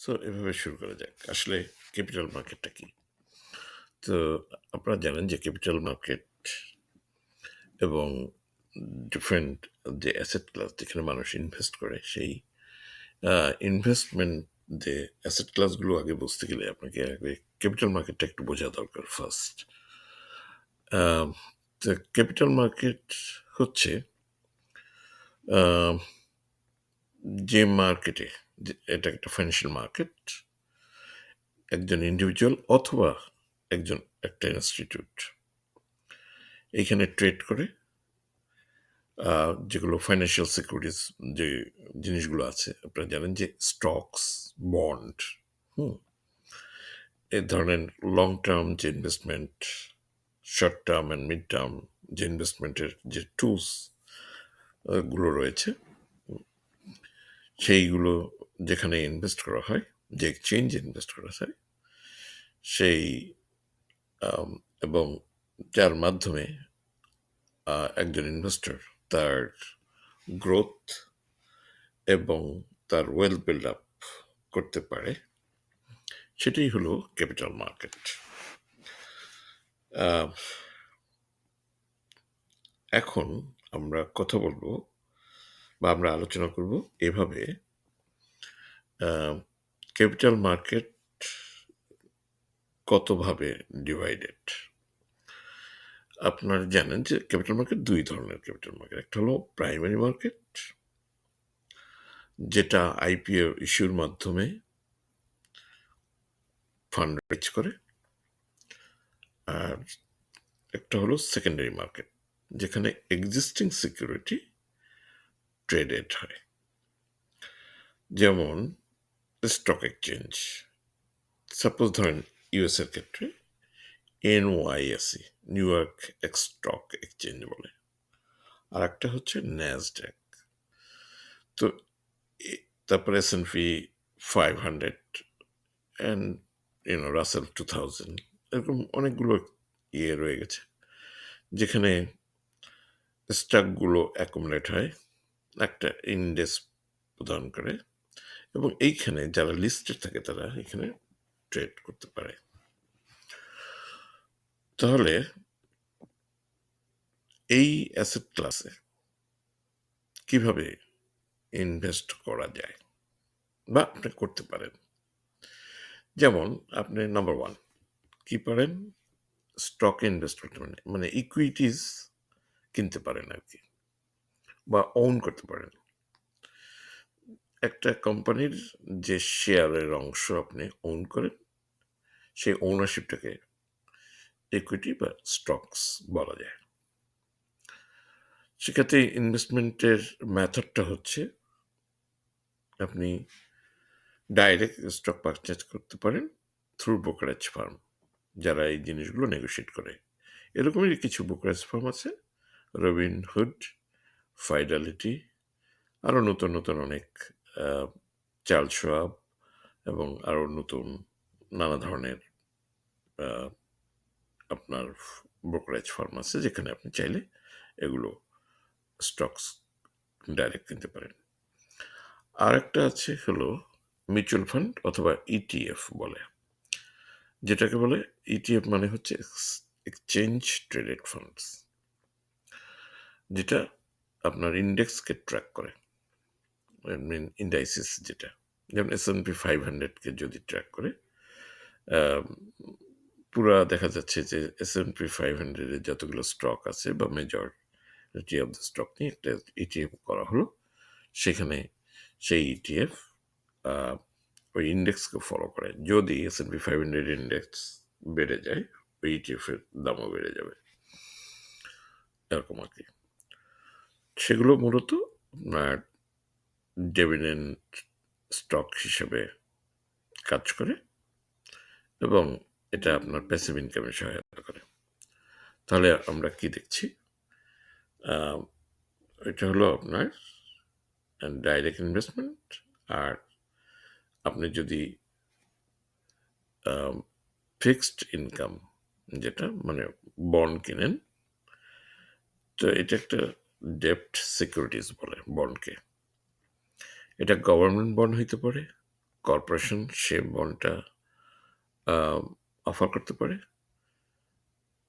So এভাবে শুরু করা যাক। আসলে ক্যাপিটাল মার্কেটটা কি? তো, আপনারা জানেন যে ক্যাপিটাল মার্কেট এবং ডিফারেন্ট যে অ্যাসেট ক্লাস যেখানে মানুষ ইনভেস্ট করে, সেই ইনভেস্টমেন্ট যে অ্যাসেট ক্লাসগুলো আগে বুঝতে গেলে আপনাকে আগে ক্যাপিটাল মার্কেটটা একটু বোঝা দরকার ফার্স্ট তো ক্যাপিটাল মার্কেট হচ্ছে যে মার্কেটে এটা একটা ফাইন্যান্সিয়াল মার্কেট একজন ইন্ডিভিজুয়াল অথবা একজন একটা ইনস্টিটিউট এইখানে ট্রেড করে যেগুলো ফাইন্যান্সিয়াল সিকিউরিটিজ যে জিনিসগুলো আছে, আপনারা জানেন যে স্টকস বন্ড হুম, এ ধরনের লং টার্ম যে investment short term and mid term যে ইনভেস্টমেন্টের যে টুলসগুলো রয়েছে সেইগুলো যেখানে ইনভেস্ট করা হয়, যে এক্সচেঞ্জে ইনভেস্ট করা হয়, সেই এবং যার মাধ্যমে একজন ইনভেস্টর তার গ্রোথ এবং তার ওয়েলথ বিল্ড আপ করতে পারে, সেটাই হলো ক্যাপিটাল মার্কেট এখন আমরা কথা বলব বা আমরা আলোচনা করব এভাবে ক্যাপিটাল মার্কেট কতভাবে ডিভাইডেড আপনারা জানেন যে ক্যাপিটাল মার্কেট দুই ধরনের ক্যাপিটাল মার্কেট একটা হলো প্রাইমারি মার্কেট যেটা আইপিও ইস্যুর মাধ্যমে ফান্ড রেজ করে, আর একটা হলো সেকেন্ডারি মার্কেট যেখানে এক্সিস্টিং সিকিউরিটি ট্রেডেড হয়। যেমন স্টক এক্সচেঞ্জ সাপোজ ধরেন ইউএস এর ক্ষেত্রে NYSE New York stock exchange বলে। আর একটা হচ্ছে ন্যাসড্যাক তো তারপরে S N P five hundred and you know Russell two thousand এরকম অনেকগুলো ইয়ে রয়ে গেছে, যেখানে স্টকগুলো অ্যাকুমুলেট হয়। একটা ইন্ডেক্স প্রদান করে। এবং এইখানে যারা লিস্টেড থাকে তারা এখানে ট্রেড করতে পারে। তাহলে এই অ্যাসেট ক্লাসে কীভাবে ইনভেস্ট করা যায় বা আপনি করতে পারেন? যেমন আপনি নাম্বার ওয়ান কি পারেন? স্টকে ইনভেস্ট করতে পারেন মানে ইকুইটিস কিনতে পারেন আর কি, বা ওন করতে পারেন। একটা কোম্পানির যে শেয়ারের অংশ আপনি ওন করেন, সেই ওনারশিপটাকে ইকুইটি বা স্টকস বলা যায়। সেক্ষেত্রে ইনভেস্টমেন্টের মেথডটা হচ্ছে আপনি ডাইরেক্ট স্টক পারচেজ করতে পারেন থ্রু ব্রোকারেজ ফার্ম যারা এই জিনিসগুলো নেগোশিয়েট করে। এরকমই কিছু ব্রোকারেজ ফার্ম আছে রবিন হুড ফাইডালিটি আরও নতুন নতুন অনেক চার্লস শোয়াব এবং আরও নতুন নানা ধরনের আপনার ব্রোকারেজ ফার্ম আছে যেখানে আপনি চাইলে এগুলো স্টকস ডাইরেক্ট কিনতে পারেন। আর একটা আছে হলো মিউচুয়াল ফান্ড অথবা ইটিএফ বলে, যেটাকে বলে ইটিএফ মানে হচ্ছে এক্সচেঞ্জ ট্রেডেড ফান্ডস যেটা আপনার ইন্ডেক্সকে ট্র্যাক করে। মিন ইন্ডাইসিস যেটা, যেমন এস এন পি ফাইভ হান্ড্রেডকে যদি ট্র্যাক করে পুরা দেখা যাচ্ছে যে এস এন পি ফাইভ হান্ড্রেডের যতগুলো স্টক আছে বা মেজরিটি অফ দ্য স্টক নিয়ে একটা ইটিএফ করা হলো, সেখানে সেই ইটিএফ ওই ইন্ডেক্সকে ফলো করে। যদি S N P five hundred index বেড়ে যায়, ওই ইটিএফের দামও বেড়ে যাবে। এরকম আর কি। সেগুলো মূলত ডেভিডেন্ড স্টক হিসেবে কাজ করে এবং এটা আপনার প্যাসিভ ইনকামে সহায়তা করে। তাহলে আমরা কি দেখছি? এটা হলো আপনার ডাইরেক্ট ইনভেস্টমেন্ট আর আপনি যদি ফিক্সড ইনকাম যেটা মানে বন্ড কিনেন, তো এটা একটা ডেপ্ট সিকিউরিটিজ বলে বন্ডকে এটা গভর্নমেন্ট বন্ড হইতে পারে কর্পোরেশন সে বন্ডটা অফার করতে পারে,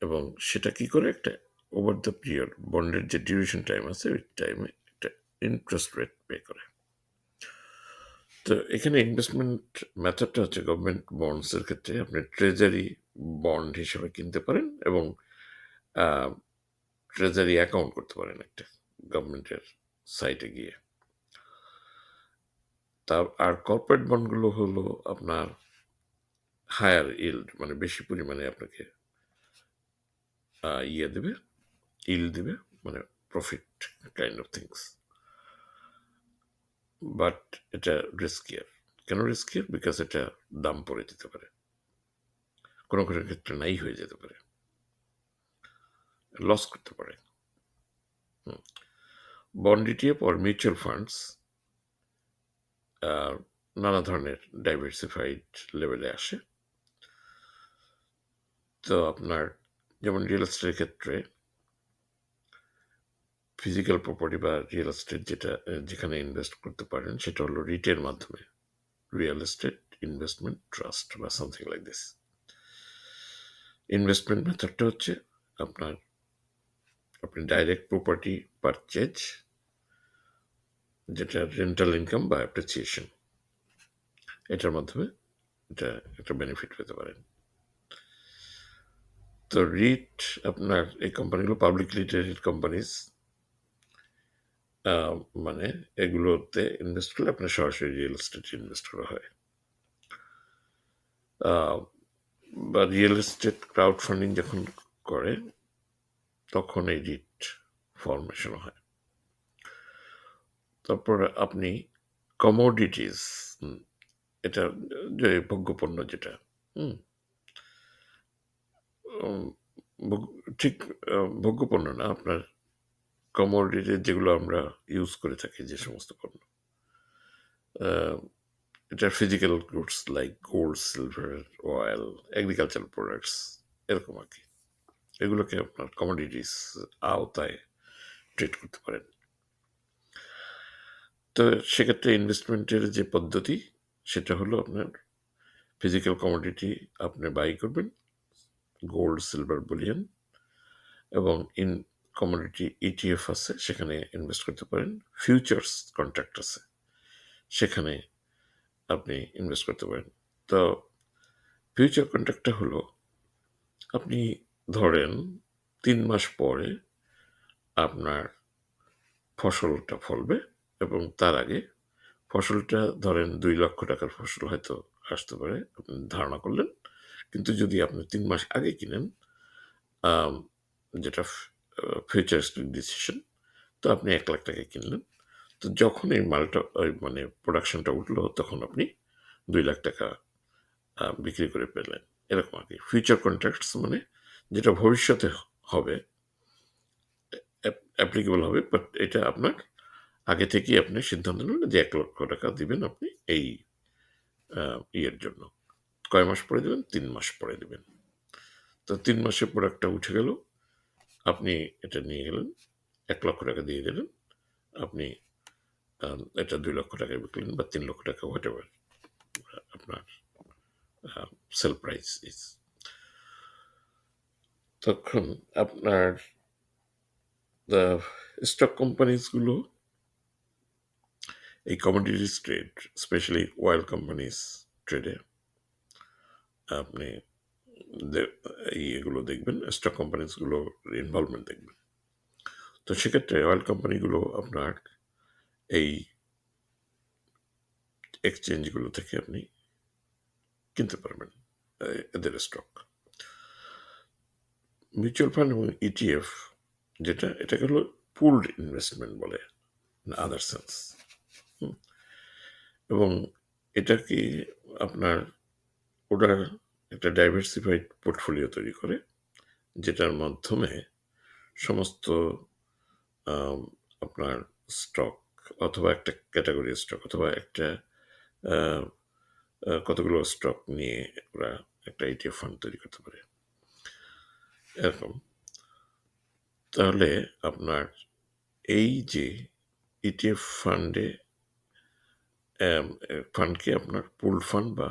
এবং সেটা কি করে একটা ওভার দ্য পিরিয়ড বন্ডের যে ডিউরেশন টাইম আছে, ওই টাইমে একটা ইন্টারেস্ট রেট পে করে। তো এখানে ইনভেস্টমেন্ট মেথডটা হচ্ছে গভর্নমেন্ট বন্ডসের ক্ষেত্রে আপনি ট্রেজারি বন্ড হিসেবে কিনতে পারেন এবং ট্রেজারি অ্যাকাউন্ট করতে পারেন একটা গভর্নমেন্টের সাইটে গিয়ে। তা আর কর্পোরেট বন্ডগুলো হলো আপনার হায়ার ইল্ড মানে বেশি পরিমাণে আপনাকে ইয়ে দেবে ইল দেবে মানে profit kind of things but এটা রিস্কিয়ার কেন রিস্কিয়ার বিকজ এটা দাম পড়ে যেতে পারে। কোনো কোনো ক্ষেত্রে নাই হয়ে যেতে পারে। লস করতে পারে। বন্ড ইটিএফ আর মিউচুয়াল ফান্ডস নানা ধরনের ডাইভার্সিফাইড লেভেলে আসে। তো আপনার যেমন রিয়েল এস্টেটের ক্ষেত্রে ফিজিক্যাল প্রপার্টি বা রিয়েল এস্টেট যেটা যেখানে ইনভেস্ট করতে পারেন, সেটা হলো রিটের মাধ্যমে। রিয়েল এস্টেট ইনভেস্টমেন্ট ট্রাস্ট বা সামথিং লাইক দিস ইনভেস্টমেন্ট মেথডটা হচ্ছে আপনার, আপনি ডাইরেক্ট প্রপার্টি পারচেজ যেটা রেন্টাল ইনকাম বা অ্যাপ্রিসিয়েশন এটার মাধ্যমে এটা একটা বেনিফিট পেতে পারেন। তো রিট আপনার এই কোম্পানিগুলো পাবলিকলি ট্রেডেড কোম্পানিজ মানে এগুলোতে ইনভেস্ট করলে আপনার সরাসরি রিয়েল এস্টেটে ইনভেস্ট করা হয়। বা রিয়েল এস্টেট ক্রাউড ফান্ডিং যখন করে, তখন এই রিট ফরমেশন হয়। তারপর আপনি কমোডিটিস এটা যে ভোগ্যপণ্য যেটা, হুম ঠিক ভোগ্যপণ্য না, আপনার কমোডিটি যেগুলো আমরা ইউজ করে থাকি যে সমস্ত পণ্য এটা physical goods like gold silver oil agriculture products এরকম আর কি, এগুলোকে আপনার কমোডিটিস আওতায় ট্রিট করতে পারেন। তো সেক্ষেত্রে ইনভেস্টমেন্টের যে পদ্ধতি, সেটা হলো আপনার ফিজিক্যাল কমোডিটি আপনি বাই করবেন গোল্ড সিলভার বুলিয়ন এবং ইন কমোডিটি ইটিএফ আছে, সেখানে ইনভেস্ট করতে পারেন ফিউচার্স কন্ট্রাক্ট আছে, সেখানে আপনি ইনভেস্ট করতে পারেন। তো ফিউচার কন্ট্রাক্টটা হলো, আপনি ধরেন তিন মাস পরে আপনার ফসলটা ফলবে এবং তার আগে ফসলটা ধরেন দুই লক্ষ টাকার ফসল হয়তো আসতে পারে, আপনি ধারণা করলেন। কিন্তু যদি আপনি তিন মাস আগে কিনেন যেটা ফিউচারিস্টিক ডিসিশন তো আপনি এক লাখ টাকায় কিনলেন। তো যখন এই মালটা, ওই মানে প্রোডাকশনটা উঠল, তখন আপনি দুই লাখ টাকা বিক্রি করে পেলেন। এরকম আর কি। ফিউচার কন্ট্রাক্টস মানে যেটা ভবিষ্যতে হবে অ্যাপ্লিকেবল হবে বাট এটা আপনার আগে থেকেই আপনি সিদ্ধান্ত নেন যে এক লক্ষ টাকা দিবেন আপনি এই ইয়ের জন্য। কয় মাস পরে দেবেন? তিন মাস পরে দেবেন। তো তিন মাসে প্রোডাক্টটা উঠে গেল, আপনি এটা নিয়ে গেলেন, এক লক্ষ টাকা দিয়ে দিলেন, আপনি এটা দুই লক্ষ টাকায় বিকলেন বা তিন লক্ষ টাকা হোয়াট এভার আপনার সেল প্রাইস ইজ তখন আপনার স্টক কোম্পানিজগুলো এই commodities trade specially oil companies ট্রেডে আপনি এগুলো দেখবেন স্টক কোম্পানিজগুলো ইনভলভমেন্ট দেখবেন। তো সেক্ষেত্রে অয়েল কোম্পানিগুলো আপনার এই এক্সচেঞ্জগুলো থেকে আপনি কিনতে পারবেন এদের স্টক মিউচুয়াল ফান্ড এবং ইটিএফ যেটা, এটাকে হলো পুলড ইনভেস্টমেন্ট বলে আদার সেন্স এবং এটাকে আপনার ওরা একটা ডাইভার্সিফাইড পোর্টফোলিও তৈরি করে, যেটার মাধ্যমে সমস্ত আপনার স্টক অথবা একটা ক্যাটাগরি স্টক অথবা একটা কতগুলো স্টক নিয়ে ওরা একটা ইটিএফ ফান্ড তৈরি করতে পারে। এরকম। তাহলে আপনার এই যে ইটিএফ ফান্ডে ফান্ডকে আপনার পুল ফান্ড বা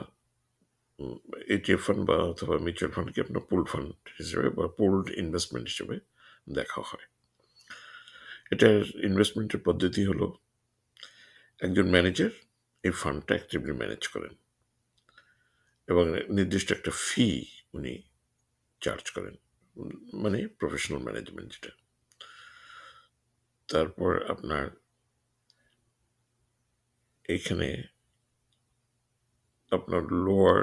ইটিএফ ফান্ড বা অথবা মিউচুয়াল ফান্ডকে আপনার পুল ফান্ড হিসেবে বা পুলড ইনভেস্টমেন্ট হিসেবে দেখা হয় এটার ইনভেস্টমেন্টের পদ্ধতি হলো একজন ম্যানেজার এই ফান্ডটা অ্যাক্টিভলি ম্যানেজ করেন এবং নির্দিষ্ট একটা ফি উনি চার্জ করেন মানে প্রফেশনাল ম্যানেজমেন্ট যেটা তারপর আপনার এইখানে আপনার লোয়ার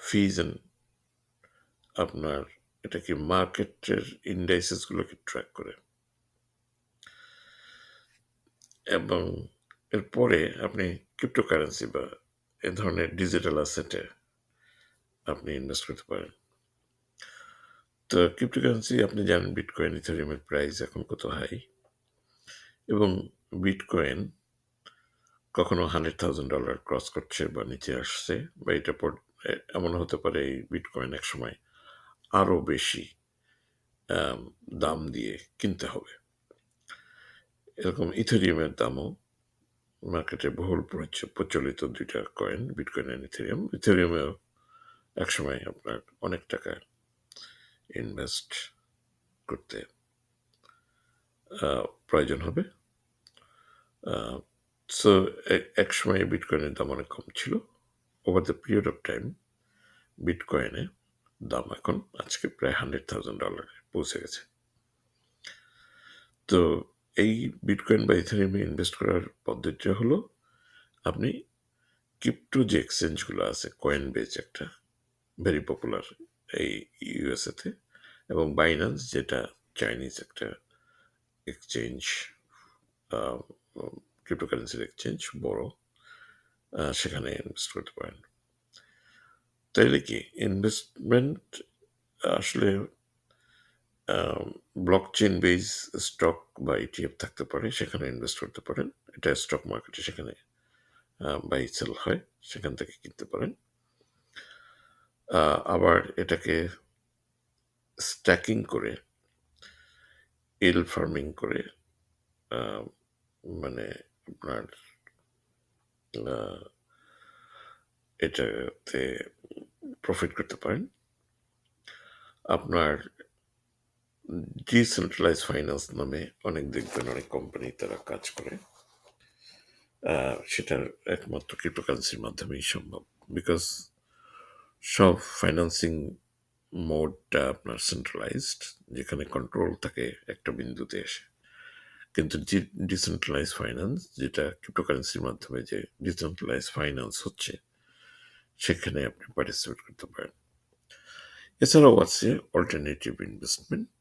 ফিজ অ্যান্ড আপনার এটা কি মার্কেটের ইন্ডাইসেসগুলোকে ট্র্যাক করে। এবং এরপরে আপনি ক্রিপ্টোকারেন্সি বা এ ধরনের ডিজিটাল অ্যাসেটে আপনি ইনভেস্ট করতে পারেন। তো ক্রিপ্টোকারেন্সি আপনি জানেন বিটকয়েন ইথেরিয়ামের প্রাইস এখন কত হাই এবং বিটকয়েন কখনো হান্ড্রেড থাউজেন্ড ডলার ক্রস করছে বা নিচে আসছে, বা এটা এমন হতে পারে এই বিটকয়েন এক সময় আরও বেশি দাম দিয়ে কিনতে হবে। এরকম ইথেরিয়ামের দামও মার্কেটে বহুল প্রচ- প্রচলিত দুইটা কয়েন বিটকয়েন অ্যান্ড ইথেরিয়াম ইথেরিয়ামেও একসময় আপনার অনেক টাকা ইনভেস্ট করতে প্রয়োজন হবে। সো এক সময় বিটকয়েনের দাম অনেক কম ছিল। Over the period of time বিটকয়েনে দাম এখন আজকে প্রায় হান্ড্রেড থাউজেন্ড ডলারে পৌঁছে গেছে। তো, এই বিটকয়েন বা ইথেরিয়ামে ইনভেস্ট করার পদ্ধতিটা হলো, আপনি ক্রিপ্টো যে এক্সচেঞ্জগুলো আছে কয়েন বেজ একটা ভেরি পপুলার এই ইউএসএতে এবং বাইন্যান্স যেটা চাইনিজ একটা এক্সচেঞ্জ ক্রিপ্টোকারেন্সির এক্সচেঞ্জ বড় সেখানে ইনভেস্ট করতে পারেন। তাইলে কি ইনভেস্টমেন্ট আসলে ব্লক চেন বেস স্টক বা ইটিএফ থাকতে পারে, সেখানে ইনভেস্ট করতে পারেন। এটা স্টক মার্কেটে সেখানে বাই সেল হয়, সেখান থেকে কিনতে পারেন। আবার এটাকে স্ট্যাকিং করে এল ফার্মিং করে মানে আপনার এটাতে প্রফিট করতে পারেন। আপনার ডিসেন্ট্রালাইজ ফাইন্যান্স নামে অনেক দেখবেন, অনেক কোম্পানি তারা কাজ করে। সেটার একমাত্র ক্রিপ্টোকারেন্সির মাধ্যমেই সম্ভব। বিকজ সব ফাইন্যান্সিং মোডটা আপনার সেন্ট্রালাইজড যেখানে কন্ট্রোল থাকে একটা বিন্দুতে এসে। কিন্তু ডিসেন্ট্রালাইজ ফাইন্যান্স যেটা ক্রিপ্টোকারেন্সির মাধ্যমে যে ডিসেন্ট্রালাইজ ফাইন্যান্স হচ্ছে, সেখানে আপনি পার্টিসিপেট করতে পারেন। এছাড়াও আছে অল্টারনেটিভ ইনভেস্টমেন্ট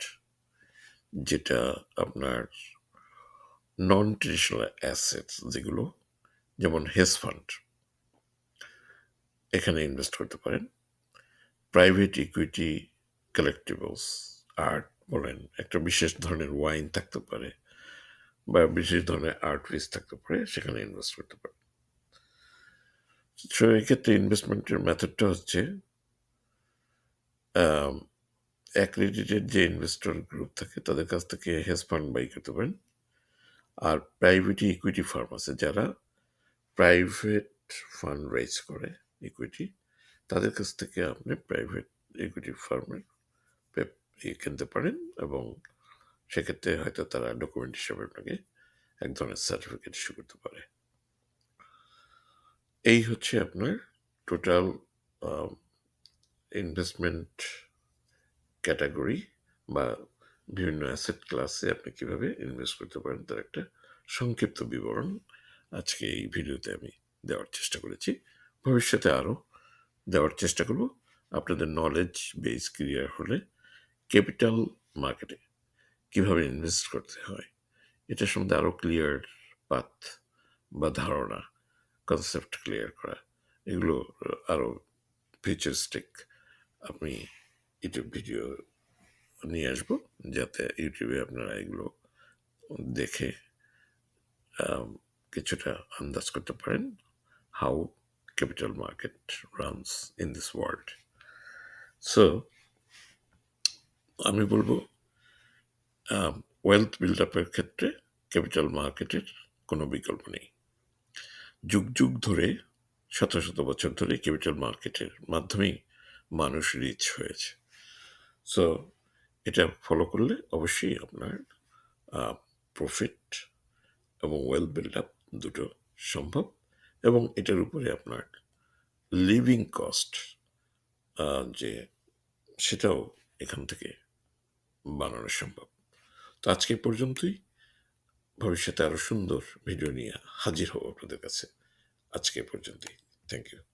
যেটা আপনার নন ট্রেডিশনাল অ্যাসেটস যেগুলো, যেমন হেজ ফান্ড এখানে ইনভেস্ট করতে পারেন। প্রাইভেট ইকুইটি কালেক্টিবলস আর্ট বলেন, একটা বিশেষ ধরনের ওয়াইন থাকতে পারে। বা বিশেষ ধরনের আর্ট পিস থাকতে পারে, সেখানে ইনভেস্ট করতে পারে। সো এক্ষেত্রে ইনভেস্টমেন্টের মেথডটা হচ্ছে অ্যাক্রেডিটেড যে ইনভেস্টর গ্রুপ থাকে, তাদের কাছ থেকে হেজ ফান্ড বাই করতে পারেন। আর প্রাইভেট ইকুইটি ফার্ম আছে যারা প্রাইভেট ফান্ড রাইজ করে ইকুইটি তাদের কাছ থেকে আপনি প্রাইভেট ইকুইটি ফার্মের কিনতে পারেন এবং সেক্ষেত্রে হয়তো তারা ডকুমেন্ট হিসেবে আপনাকে এক ধরনের সার্টিফিকেট ইস্যু করতে পারে। এই হচ্ছে আপনার টোটাল ইনভেস্টমেন্ট ক্যাটাগরি বা বিভিন্ন অ্যাসেট ক্লাসে আপনি কীভাবে ইনভেস্ট করতে পারেন তার একটা সংক্ষিপ্ত বিবরণ আজকে এই ভিডিওতে আমি দেওয়ার চেষ্টা করেছি। ভবিষ্যতে আরও দেওয়ার চেষ্টা করব। আপনাদের নলেজ বেস ক্লিয়ার হলে ক্যাপিটাল মার্কেটে কীভাবে ইনভেস্ট করতে হয়? এটা সম্বন্ধে আরও ক্লিয়ার পাথ বা ধারণা কনসেপ্ট ক্লিয়ার করা। এগুলো আরও ফিচারিস্টিক আমি ইউটিউব ভিডিও নিয়ে আসব, যাতে ইউটিউবে আপনারা এগুলো দেখে কিছুটা আন্দাজ করতে পারেন how capital market runs in this world so আমি বলব ওয়েলথ বিল্ড আপের ক্ষেত্রে ক্যাপিটাল মার্কেটের কোনো বিকল্প নেই। যুগ যুগ ধরে, শত শত বছর ধরে ক্যাপিটাল মার্কেটের মাধ্যমেই মানুষ রিচ হয়েছে। সো এটা ফলো করলে অবশ্যই আপনার প্রফিট এবং ওয়েল বিল্ড আপ দুটো সম্ভব এবং এটার উপরে আপনার লিভিং কস্ট যে সেটাও এখান থেকে বানানো সম্ভব। তো আজকে পর্যন্তই। ভবিষ্যতে আরও সুন্দর ভিডিও নিয়ে হাজির হব আপনাদের কাছে। আজকে পর্যন্তই। Thank you